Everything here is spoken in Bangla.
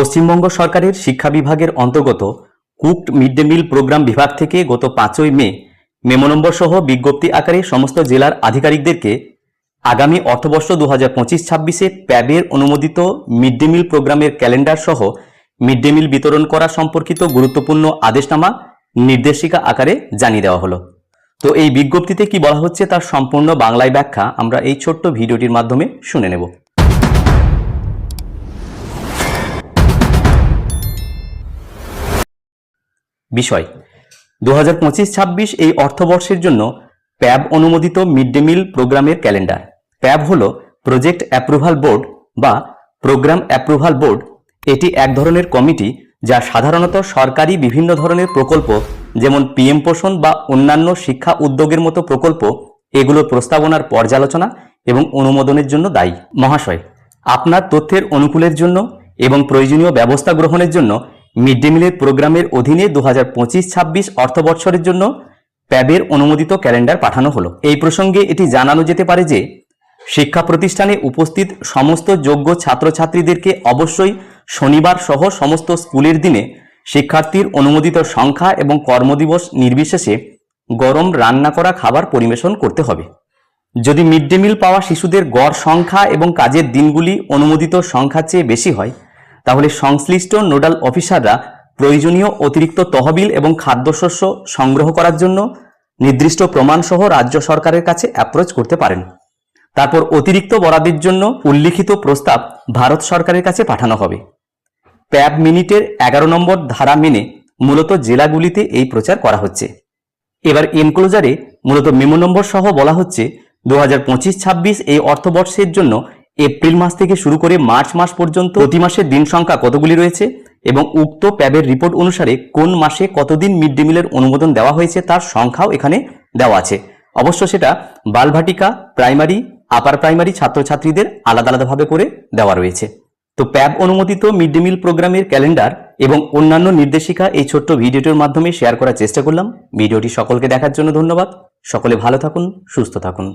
পশ্চিমবঙ্গ সরকারের শিক্ষা বিভাগের অন্তর্গত cooked mid day meal programme বিভাগ থেকে গত পাঁচই মে, মেমো নম্বর সহ বিজ্ঞপ্তি আকারে সমস্ত জেলার আধিকারিকদেরকে আগামী অর্থবর্ষ দু হাজার পঁচিশ ছাব্বিশে প্যাবের অনুমোদিত মিড ডে মিল প্রোগ্রামের ক্যালেন্ডার সহ মিড ডে মিল বিতরণ করা সম্পর্কিত গুরুত্বপূর্ণ আদেশনামা নির্দেশিকা আকারে জানিয়ে দেওয়া হলো। তো এই বিজ্ঞপ্তিতে কি বলা হচ্ছে তার সম্পূর্ণ বাংলায় ব্যাখ্যা আমরা এই ছোট্ট ভিডিওটির মাধ্যমে শুনে নেব। বিষয়। দু হাজার পঁচিশ ছাব্বিশ এই অর্থবর্ষের জন্য প্যাব অনুমোদিত মিড ডে মিল প্রোগ্রামের ক্যালেন্ডার। প্যাব হল প্রজেক্ট অ্যাপ্রুভাল বোর্ড বা প্রোগ্রাম অ্যাপ্রুভাল বোর্ড। এটি এক ধরনের কমিটি যা সাধারণত সরকারি বিভিন্ন ধরনের প্রকল্প, যেমন পিএম পোষণ বা অন্যান্য শিক্ষা উদ্যোগের মতো প্রকল্প এগুলোর প্রস্তাবনার পর্যালোচনা এবং অনুমোদনের জন্য দায়ী। মহাশয়, আপনার তথ্যের অনুকূলের জন্য এবং প্রয়োজনীয় ব্যবস্থা গ্রহণের জন্য মিড ডে মিলের প্রোগ্রামের অধীনে দু হাজার পঁচিশ, ছাব্বিশ অর্থবৎসরের জন্য প্যাবের অনুমোদিত ক্যালেন্ডার পাঠানো হলো। এই প্রসঙ্গে এটি জানানো যেতে পারে যে, শিক্ষা প্রতিষ্ঠানে উপস্থিত সমস্ত যোগ্য ছাত্রছাত্রীদেরকে অবশ্যই শনিবার সহ সমস্ত স্কুলের দিনে শিক্ষার্থীর অনুমোদিত সংখ্যা এবং কর্মদিবস নির্বিশেষে গরম রান্না করা খাবার পরিবেশন করতে হবে। যদি মিড ডে মিল পাওয়া শিশুদের গড় সংখ্যা এবং কাজের দিনগুলি অনুমোদিত সংখ্যার চেয়ে বেশি হয় তাহলে সংশ্লিষ্ট নোডাল অফিসাররা প্রয়োজনীয় অতিরিক্ত তহবিল এবং খাদ্যশস্য সংগ্রহ করার জন্য নির্দিষ্ট প্রমাণসহ রাজ্য সরকারের কাছে অ্যাপ্রোচ করতে পারেন। তারপর অতিরিক্ত বরাদের জন্য উল্লিখিত প্রস্তাব ভারত সরকারের কাছে পাঠানো হবে। প্যাব মিনিটের এগারো নম্বর ধারা মেনে মূলত জেলাগুলিতে এই প্রচার করা হচ্ছে। এবার এনক্লোজারে মূলত মেমো নম্বর সহ বলা হচ্ছে, দু হাজার পঁচিশ ছাব্বিশ এই অর্থবর্ষের জন্য এপ্রিল মাস থেকে শুরু করে মার্চ মাস পর্যন্ত প্রতি মাসের দিন সংখ্যা কতগুলি রয়েছে এবং উক্ত প্যাবের রিপোর্ট অনুসারে কোন মাসে কতদিন মিড ডে মিলের অনুমোদন দেওয়া হয়েছে তার সংখ্যাও এখানে দেওয়া আছে। অবশ্য সেটা বালভাটিকা প্রাইমারি, আপার প্রাইমারি ছাত্রছাত্রীদের আলাদা আলাদাভাবে করে দেওয়া রয়েছে। তো প্যাব অনুমোদিত মিড ডে মিল প্রোগ্রামের ক্যালেন্ডার এবং অন্যান্য নির্দেশিকা এই ছোট্ট ভিডিওটির মাধ্যমে শেয়ার করার চেষ্টা করলাম। ভিডিওটি সকলকে দেখার জন্য ধন্যবাদ। সকলে ভালো থাকুন, সুস্থ থাকুন।